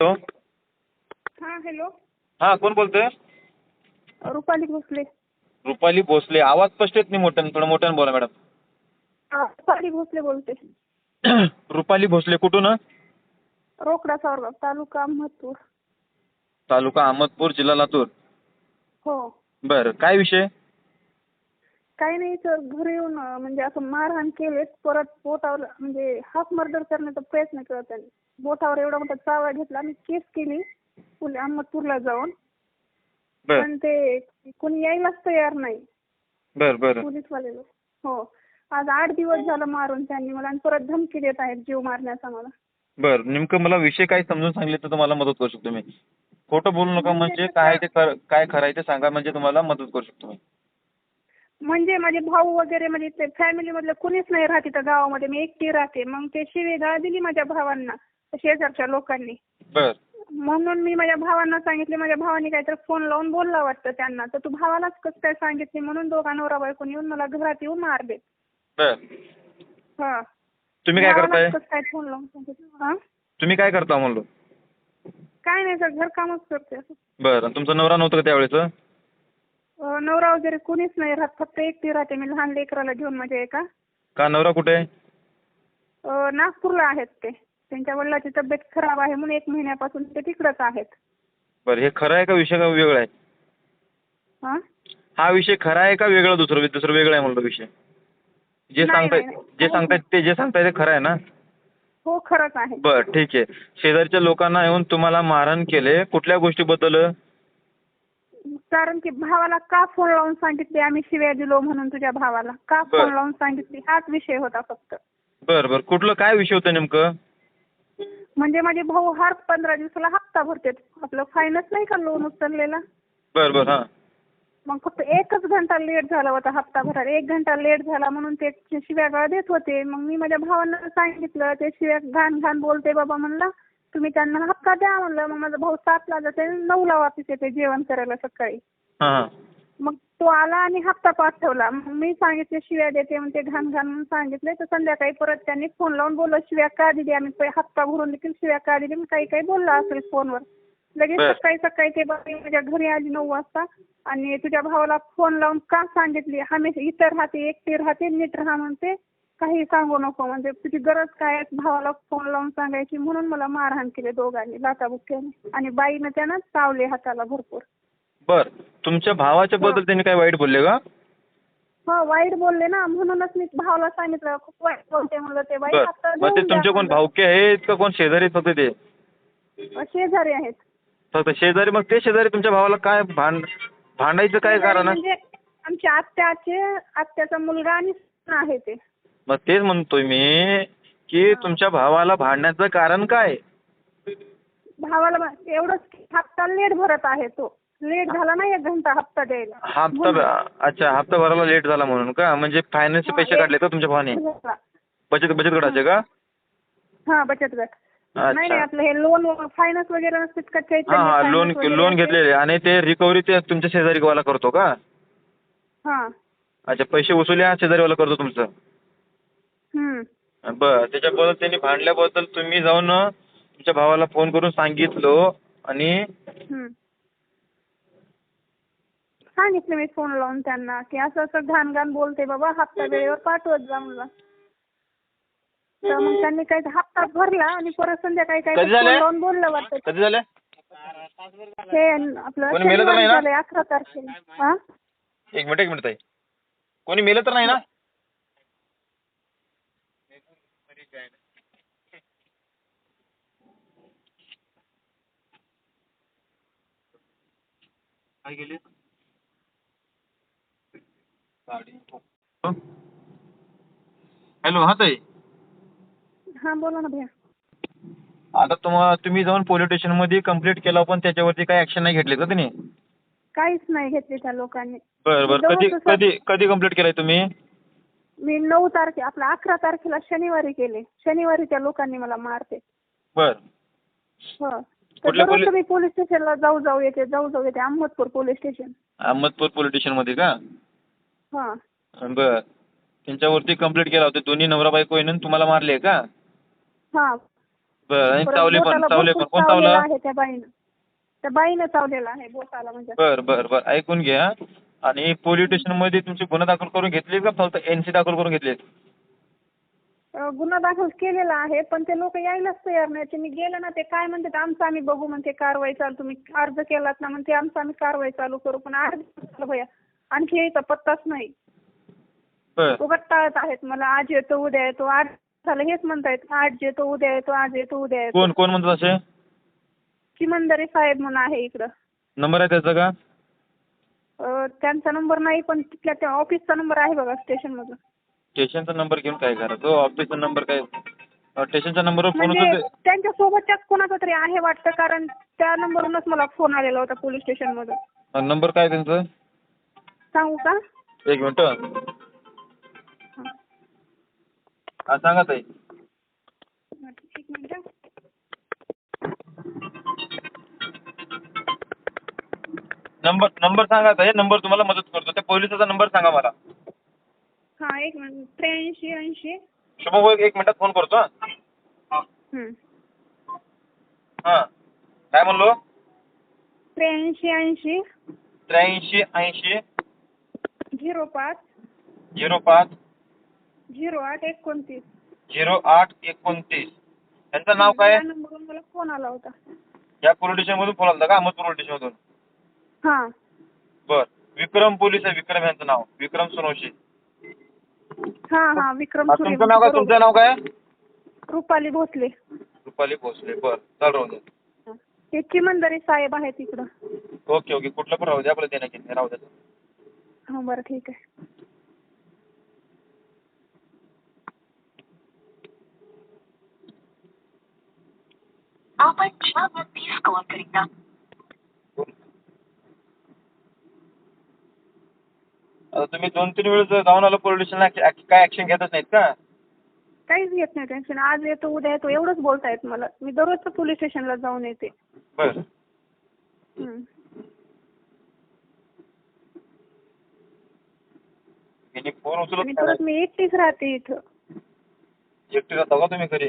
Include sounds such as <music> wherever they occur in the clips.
Hello. हां hello. हां कोण बोलतोय? रुपाली भोसले. रुपाली भोसले. आवाज स्पष्ट येत नाही मोठ्यानं. थोडं मोठ्यानं बोला मॅडम. हां रुपाली भोसले बोलते. <clears throat> रुपाली भोसले कुठून? रोकडा सावरगाव तालुका अहमदपूर. तालुका अहमदपूर जिल्हा लातूर. हो. बरं काय विषय? काही नाही सर घरी येऊन अं, म्हणजे असं मारहाण केले परत बोटावर म्हणजे हाफ मर्डर करण्याचा प्रयत्न केला त्यांनी. बोटावर एवढा मोठा चावा घेतला आणि केस केली पुणे अहमदपूरला जाऊन. बरं. पण ते कोणी यायलाच तयार नाही. बरं बरं. पोलीसवाले लोक हो. आज आठ दिवस झालं मारून त्यांनी मला आणि परत धमकी देत आहेत जीव मारण्याचा मला बरं. नेमकं मला विषय काय समजून सांगितले तर तुम्हाला मदत करू शकतो मी. खोटं बोलू नका म्हणजे काय ते काय खरं आहे ते सांगा म्हणजे तुम्हाला मदत करू शकतो मी. म्हणजे माझे भाऊ वगैरे म्हणजे ते फॅमिली मधलं कुणीच नाही राहत इथं गावामध्ये. मी एकटी राहते. मग ते शिवेगाळ दिली माझ्या भावांना. शेजारच्या लोकांनी. बरं. म्हणून मी माझ्या भावांना सांगितले माझ्या भावाने काहीतरी फोन लावून बोलला वाटतं त्यांना. तर तू भावालाच कसं काय सांगितले म्हणून दोघा नवरा बायकोनी येऊन मला घरात येऊन मारले बरं. हा. तुम्ही काय करताय? कसं काय फोन लावून सांगितलं? हा? तुम्ही काय करता म्हणलो? काय नाही सर घरकामच करते. बरं तुमचा नवरा नव्हता का त्यावेळेस? नवरा वगैरे कुणीच नाही राहत फक्त एकटी राहते. मी लहान लेकराला घेऊन माझ्या एका. का? नवरा कुठे? आहे अं, नागपूरला आहेत ते. त्यांच्या वडिलाची तब्येत खराब आहे म्हणून एक महिन्यापासून ते तिकडंच आहेत. बरं हे खरं आहे का विषय का वेगळा आहे? हा? हा विषय खरा आहे का वेगळा दुसरं दुसरं वेगळं आहे म्हणलं विषय? जे नाही, सांगताय नाही, नाही. जे सांगताय ते जे सांगताय ते खरं आहे ना? हो खरंच आहे. बरं ठीक आहे. शेजारच्या लोकांना येऊन तुम्हाला मारहाण केले कुठल्या गोष्टीबद्दल? कारण की भावाला का फोन लावून सांगितले? आम्ही शिव्या दिलो म्हणून तुझ्या भावाला. का बरं. फोन लावून सांगितली? हाच विषय होता फक्त. बरं बरं. कुठलं काय विषय होतं नेमकं? म्हणजे माझे भाऊ हर पंधरा दिवसाला हप्ता भरते आपलं फायनच नाही का लोन उचललेला? बरं बरं हां. मग फक्त एकच घंटा लेट झाला होता हप्ता भरायला. एक घंटा लेट झाला म्हणून ते शिव्या गाळ देत होते. मग मी माझ्या भावांना सांगितलं ते शिव्या घाण घाण बोलते बाबा म्हणलं तुम्ही त्यांना हप्ता द्या म्हणलं. मग माझा भाऊ सातला जाते नऊला वापिस येते जेवण करायला सकाळी. हां. मग तो आला आणि हप्ता पाठवला. मग मी सांगितले शिव्या देते म्हणते घाण घाण म्हणून सांगितले. तर संध्याकाळी परत त्यांनी फोन लावून बोललं शिव्या का दिली आम्ही? पै- हप्ता भरून देखील शिव्या का दिली? मग काही काही बोलला असेल फोनवर लगेच बरं. सकाळी सकाळी ते बाई माझ्या घरी आली नऊ वाजता आणि तुझ्या भावाला फोन लावून का सांगितली? आम्ही इतर राहते एकटी राहते नीट राहा म्हणते. काही सांगू नको म्हणजे तुझी गरज काय आहे? भावाला फोन लावून सांगायची म्हणून मला मारहाण केली दोघांनी लाथाबुक्क्याने. आणि बाईनं त्यानं चावले हाताला भरपूर. बरं. तुमच्या भावाच्या बद्दल त्यांनी काय वाईट बोलले का? हो वाईट बोलले ना. म्हणूनच मी भावाला सांगितलं. खूप वाईट बोलते म्हणलं ते बाई. बरं. आता मग ते द्या तुमचे कोण म्हणलं. भावके आहेत का कोण शेजारी आहेत फक्त ते? शेजारी आहेत. फक्त शेजारी. मग ते शेजारी तुमच्या भावाला काय भांड भांडायचं काय शेजारी कारण? आहे? म्हणजे आमच्या आत्याचे आत्याचा मुलगा आणि सून आहे ते. मग तेच म्हणतोय मी की तुमच्या भावाला भांडण्याचं कारण काय? भावाला बा- एवढंच की हप्ता लेट भरत आहे तो. लेट झाला ना एक घंटा हप्ता द्यायला. हप्ता अच्छा हप्ता भरायला लेट झाला म्हणून का? म्हणजे फायनान्सचे पैसे काढले का तुमच्या भावाने. बचत बचत गटाचे का? हा बचत गट. नाही नाही आपलं हे लोन फायनान्स वगैरे का? हा हा लोन लोन घेतलेले. आणि ते रिकव्हरी ते तुमच्या शेजारीवाला करतो का? हा. अच्छा पैसे वसुली हा शेजारीवाला करतो तुमचं. हम्म. बरं त्याच्याबद्दल त्यांनी भांडल्याबद्दल तुम्ही जाऊन तुमच्या भावाला फोन करून सांगितलं आणि हम्म. सांगितलं मी फोन लावून त्यांना की असं असं घाण घाण बोलते बाबा हप्ता वेळेवर पाठवत जा म्हणलं. तर मग त्यांनी काय ते हप्ता भरला आणि परत संध्याकाळी काय कधी झालंय? लावून बोललं वाटतं. कधी झालं? हे आपलं कोणी मेलं तर नाही शनिवारी ना? झालंय अकरा तारखेला. हा? एक मिनिट एक मिनिट ताई. कोणी मेलं तर नाही ना? काय गेले हॅलो हा ताई. हा बोला ना भैया. आता तुम्हा तुम्ही जाऊन पोलीस स्टेशनमध्ये कंप्लेंट केला पण त्याच्यावरती काही ॲक्शन नाही घेतली का तुम्ही? काहीच नाही घेतली त्या लोकांनी. बरं बरं. कधी जवळचं सर- कधी कधी कंप्लेंट केलाय तुम्ही? मी नऊ तारखे आपल्या अकरा तारखेला शनिवारी केले. शनिवारी त्या लोकांनी मला मारते बरं. हो. तर कुठल्या दररोज पोलीस- मी पोलीस स्टेशनला जाऊ जाऊ येते जाऊ जाऊ येते. Ahmedpur police station. Ahmedpur police स्टेशनमध्ये का? हा बर. त्यांच्यावरती कंप्लेंट केला होता. दोन्ही नवरा बायको येऊन तुम्हाला मारले का? हा. बरं आणि चावले पण चावले पण. कोण चावला? त्या बाईनं. त्या बाईनं चावलेला आहे बोटाला म्हणजे. बर बर बर. ऐकून घ्या. आणि पोलीस स्टेशनमध्ये तुमची गुन्हा दाखल करून घेतली का? फक्त एन सी दाखल करून घेतली? गुन्हा दाखल केलेला आहे पण ते लोक यायलाच तयार नाही. तुम्ही गेले ना ते काय म्हणतात आमचं आम्ही बघू म्हणते कारवाई चालू. तुम्ही अर्ज केलात ना म्हणते आमचं आम्ही कारवाई चालू करू. पण झालं भैया? आणखी यायचा पत्ताच नाही. बर. उगाच टाळत आहेत मला आज येतो उद्या येतो आठ झालं हेच म्हणतायत आज येतो उद्या येतो आज येतो उद्या येतो. कोण कोण म्हणतात असे? चिमंदरे साहेब म्हणून आहे इकडं. नंबर आहे त्याचा का? अं, त्यांचा नंबर नाही पण तिथल्या त्या ऑफिसचा नंबर आहे बघा स्टेशन मधला स्टेशनचा नंबर घेऊन काय करा तो ऑफिसचा नंबर काय? अं, स्टेशनच्या नंबरवर फोन म्हणजे होतो त्यांच्या सोबतच्याच कोणाचा तरी आहे वाटतं कारण त्या नंबरवरूनच मला फोन आलेला होता पोलीस स्टेशन मधून नंबर काय त्यांचं? सांगू का? एक मिनिट. हा सांगा ताई. एक मिनिट. नंबर नंबर सांगा ताई. नंबर तुम्हाला मदत करतो. त्या पोलिसाचा नंबर सांगा मला. हा एक मिनिट. त्र्याऐंशी ऐंशी. शुभ एक मिनिटात फोन करतो हा. हं. हा. काय म्हणलो? त्र्याऐंशी ऐंशी. त्र्याऐंशी ऐंशी. झिरो पाच झिरो पाच झिरो आठ एकोणतीस. झिरो आठ एकोणतीस. यांचं नाव काय? या नंबरवरून मला फोन आला होता. या पोलीस स्टेशनमधून फोन आला का? अहमदपूर पोलीस स्टेशनमधून हा. बर. विक्रम पोलीस आहे विक्रम यांचं नाव. विक्रम सोनवशी. हा हा विक्रम हा, तुमचं नाव काय? बरोबर. तुमचं नाव काय? रुपाली भोसले. रुपाली भोसले. बर चालू राहू द्या ते चिमंदरे साहेब आहेत इकडं. Okay okay. कुठलं पण राहू द्या आपलं देण्यात येईल राहू द्या हा बरं ठीक आहे. आपण करीता आता तुम्ही दोन तीन वेळेस जाऊन आलो पोलीस स्टेशनला काय ऍक्शन घेतच नाहीत का? काहीच घेत नाही टेन्शन आज येतो उद्या येतो एवढंच बोलतायत मला. मी दररोजचं पोलीस स्टेशनला जाऊन येते. बर. हं. यांनी फोन आणि उचलत परत मी एकटीच राहते इथं. एकटी राहता का तुम्ही घरी?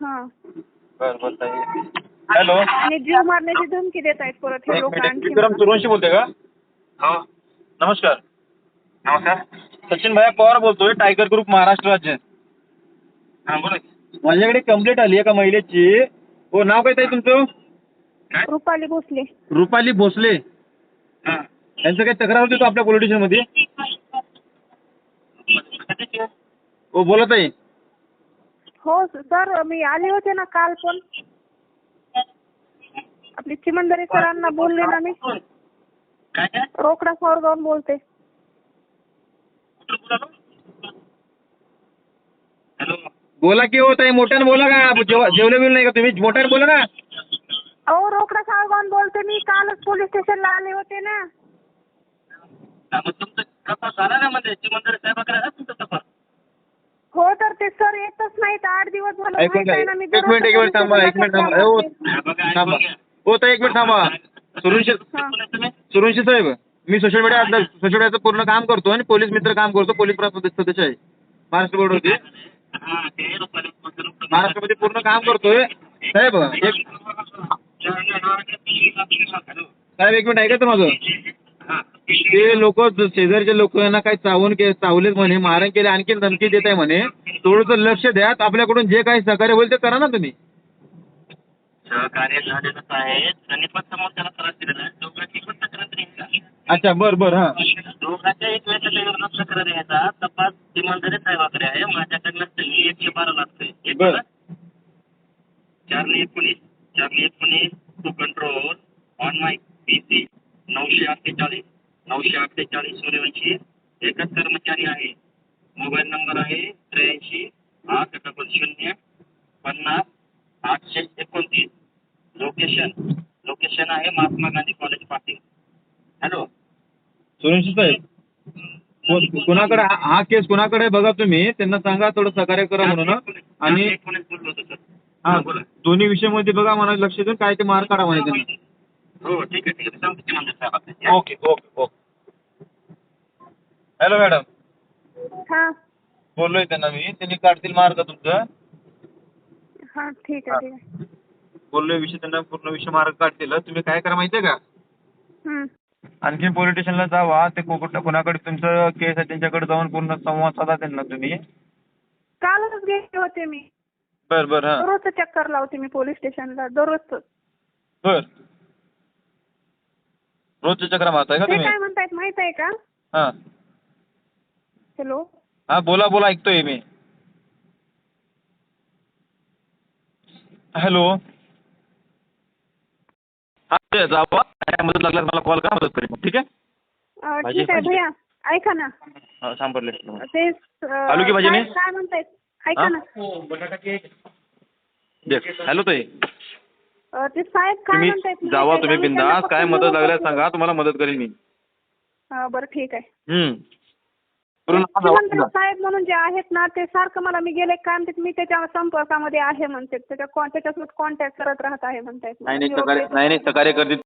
हा. बर बर ताई. हॅलो. आणि जीव मारण्याची धमकी देत आहेत परत हे एक लोक मिनिट आणखी विक्रम सुरवंशी बोलते का? हो. नमस्कार. नमस्कार. सचिन भाई पवार बोलतोय टायगर ग्रुप महाराष्ट्र राज्य. हां बोला माझ्याकडे कंप्लेंट आली एका महिलेची. हो नाव काय ताई तुमचं? रुपाली भोसले. रुपाली भोसले. यांचं काही तक्रार होती तो आपल्या पोलीस स्टेशनमध्ये हो बोला ताई. हो सर मी आले होते ना काल पण. आपली चिमंदरे सरांना बोलले ना मी. रोकडा सावरगावून बोलते. बोला की हो ताई मोठ्यानं बोला का? जेव जेवले बिल नाही का तुम्ही? मोठ्यानं बोला ना अहो रोकडा सावरगावून बोलते मी. कालच पोलीस स्टेशनला आले होते ना. मग तुमचं तपास झाला ना म्हणजे? चिमंदर साहेबाकडे आहे तुमचा तपास. हो तर ते सर येतच नाहीत. आठ दिवस झालं ऐकून माहीत घ्या आहे ना, मी एक मिनिट एक मिनिट थांबा एक मिनिट थांबा. हो थांबा. हो ताई एक मिनिट थांबा. सुरुंशी सुरुंशी साहेब मी सोशल मीडिया सोशल मीडियाचं पूर्ण काम करतो आणि पोलीस मित्र काम करतो. पोलीस प्रशासन सदस्य आहे. महाराष्ट्र बोर्डवरती हा ते रुपाली महाराष्ट्रामध्ये पूर्ण काम करतोय. साहेब एक साहेब एक मिनिट ऐका तर माझं. ते लोक शेजारचे लोक यांना काही चावून के चावलेत म्हणे मारण केले आणखी धमकी देत आहे म्हणे. थोडंसं लक्ष द्या आपल्याकडून जे काही सहकार्य होईल ते करा ना तुम्ही. सहकार्य झालेलं आहे त्यांनी पण समोर त्याला त्रास दिलेला आहे. दोघांची पण तक्रार देईल का? अच्छा बर बर हां. दोघांच्या एकमेकाच्या विरोधात तक्रार द्यायचा तपास चिमंदरे साहेबाकडे आहे माझ्याकडे नसते मी एकशे बारा लागतोय एक बर. बघा. चारशे एकोणीस चारशे एकोणीस to control on my P C अठ्ठेचाळीस नऊशे अठ्ठेचाळीस सूर्यवंशी एकच कर्मचारी आहे. मोबाईल नंबर आहे त्र्याऐंशी आठ डबल शून्य पन्नास आठशे एकोणतीस. लोकेशन लोकेशन आहे महात्मा गांधी कॉलेज पाटील. हॅलो सुरेश साहेब कोणाकडे हा हा केस कोणाकडे आहे बघा तुम्ही. त्यांना सांगा थोडं सहकार्य करा म्हणून. आणि सर. हा बोला. दोन्ही विषयामध्ये बघा मला लक्ष देऊन काय ते मार्क काढा म्हणे त्यांना हो ठीक आहे ठीक आहे. सांगतो Chimandar साहेबाकडे okay okay okay. Hello madam हा. बोललोय त्यांना मी. त्यांनी काढतील मार्क तुमचं. हा ठीक आहे ठीक आहे. बोललो विषय त्यांना पूर्ण विषय मार्ग काढतील. तुम्ही काय करा माहितीये का? हम्म. आणखी पोलीस स्टेशनला जावा. ते कोकट कोणाकडे तुमचं केस आहे त्यांच्याकडे जाऊन पूर्ण संवाद साधा त्यांना तुम्ही. कालच गेले होते मी. बर बर हा. दररोज चक्कर लावते मी पोलीस स्टेशनला दररोज बर. रोजचे चक्र मारताय का ते तुम्ही? काय म्हणतायत माहीत आहे का? हा. हॅलो? हा बोला बोला ऐकतोय मी. हॅलो? हा ते जावा काय मदत लागल्यास मला कॉल करा मदत करेन ठीक आहे? अं, भाजी- ठीक आहे भाजी. भैया ऐका ना. हा सांबरले ते अं, आलू की भाजी काय नाही? काय म्हणतायत? ऐका हा? ना. देख हॅलो ताई. ते साहेब काय तुम्ही म्हणतायत माहीत जावा? तुम्ही बिंदास काय मदत. लागल्यास सांगा तुम्हाला मदत करेन मी हा, बरं ठीक आहे हम्म. म्हणतात साहेब म्हणून जे आहेत ना ते सारखं मला मी गेले काय म्हणतात मी त्याच्या संपर्कामध्ये आहे म्हणतात त्याच्या कॉन- त्याच्यासोबत कॉन्टॅक्ट करत राहत आहे म्हणतायत नाही नाही सकाळी नाही नाही सकाळी करतील